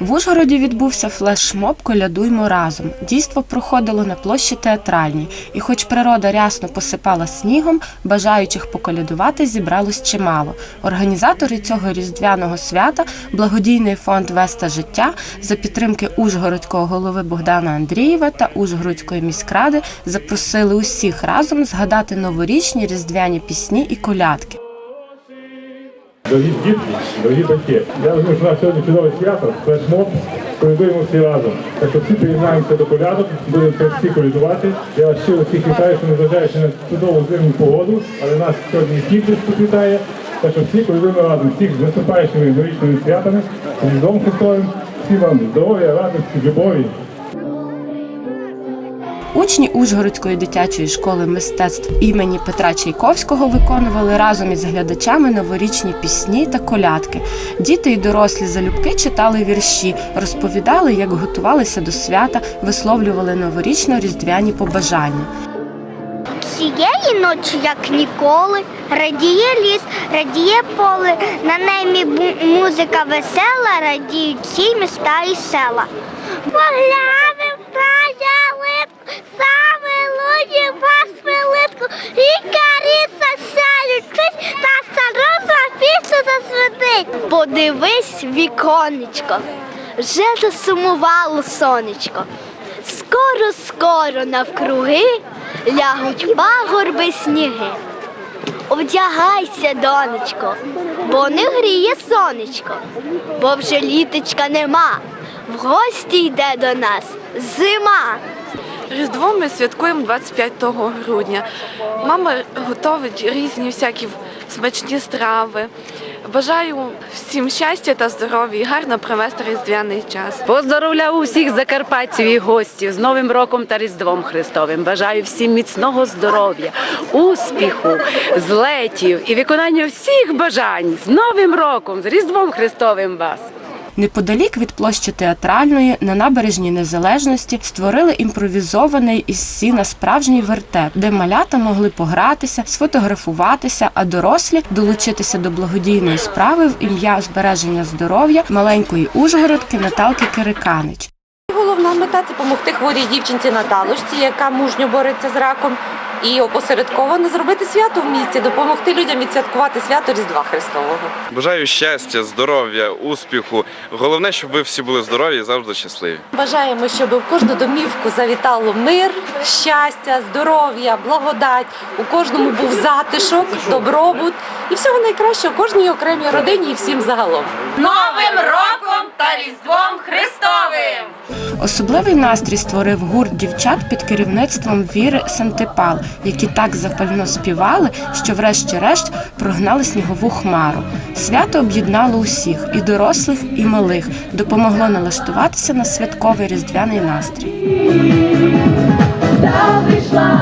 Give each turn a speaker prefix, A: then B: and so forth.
A: В Ужгороді відбувся флешмоб Колядуймо разом. Дійство проходило на площі театральній, і хоч природа рясно посипала снігом, бажаючих поколядувати зібралось чимало. Організатори цього різдвяного свята, благодійний фонд Веста життя за підтримки Ужгородського голови Богдана Андрієва та Ужгородської міськради запросили усіх разом згадати новорічні різдвяні пісні і колядки.
B: Дорогі дітки, дорогі батьки, я розумію, що у нас сьогодні чудове свято, флешмоб, колядуємо всі разом. Так що всі приєднаємося до колядок, будемо всі колядувати. Я вас щиро всіх вітаю, що незважаючи на чудову зимну погоду, але нас сьогодні сніг десь тут вітає. Так що всі колядуємо разом, всіх з наступаючими новорічними святами, з Різдвом Христовим, всім вам здоров'я, радості, любові.
A: Учні Ужгородської дитячої школи мистецтв імені Петра Чайковського виконували разом із глядачами новорічні пісні та колядки. Діти і дорослі залюбки читали вірші, розповідали, як готувалися до свята, висловлювали новорічно-різдвяні побажання.
C: Цієї ночі, як ніколи, радіє ліс, радіє поле, на небі музика весела, радіють всі міста і села. Поглянем ялинку, Подивись, віконечко, вже засумувало сонечко. Скоро, скоро навкруги лягуть пагорби сніги. Одягайся, донечко, бо не гріє сонечко, бо вже літочка нема. В гості йде до нас зима.
D: Різдво ми святкуємо 25 грудня. Мама готовить різні всякі смачні страви. Бажаю всім щастя та здоров'я гарно провести різдвяний час.
E: Поздоровляю усіх закарпатців і гостів з Новим роком та Різдвом Христовим. Бажаю всім міцного здоров'я, успіху, злетів і виконання всіх бажань з Новим роком, з Різдвом Христовим вас.
A: Неподалік від площі театральної на набережній незалежності створили імпровізований із сіна справжній вертеп, де малята могли погратися, сфотографуватися, а дорослі долучитися до благодійної справи в ім'я збереження здоров'я маленької Ужгородки Наталки Кириканич.
F: Головна мета це допомогти хворій дівчинці Наталочці, яка мужньо бореться з раком, і опосередковано зробити свято в місті, допомогти людям відсвяткувати свято Різдва Христового.
G: Бажаю щастя, здоров'я, успіху. Головне, щоб ви всі були здорові і завжди щасливі.
F: Бажаємо, щоб в кожну домівку завітало мир, щастя, здоров'я, благодать. У кожному був затишок, добробут і всього найкращого кожній окремій родині і всім загалом.
H: Новим роком та Різдвом Христовим!
A: Особливий настрій створив гурт дівчат під керівництвом Віри Сантипал, які так запально співали, що врешті-решт прогнали снігову хмару. Свято об'єднало усіх і дорослих, і малих, допомогло налаштуватися на святковий різдвяний настрій.
H: Та прийшла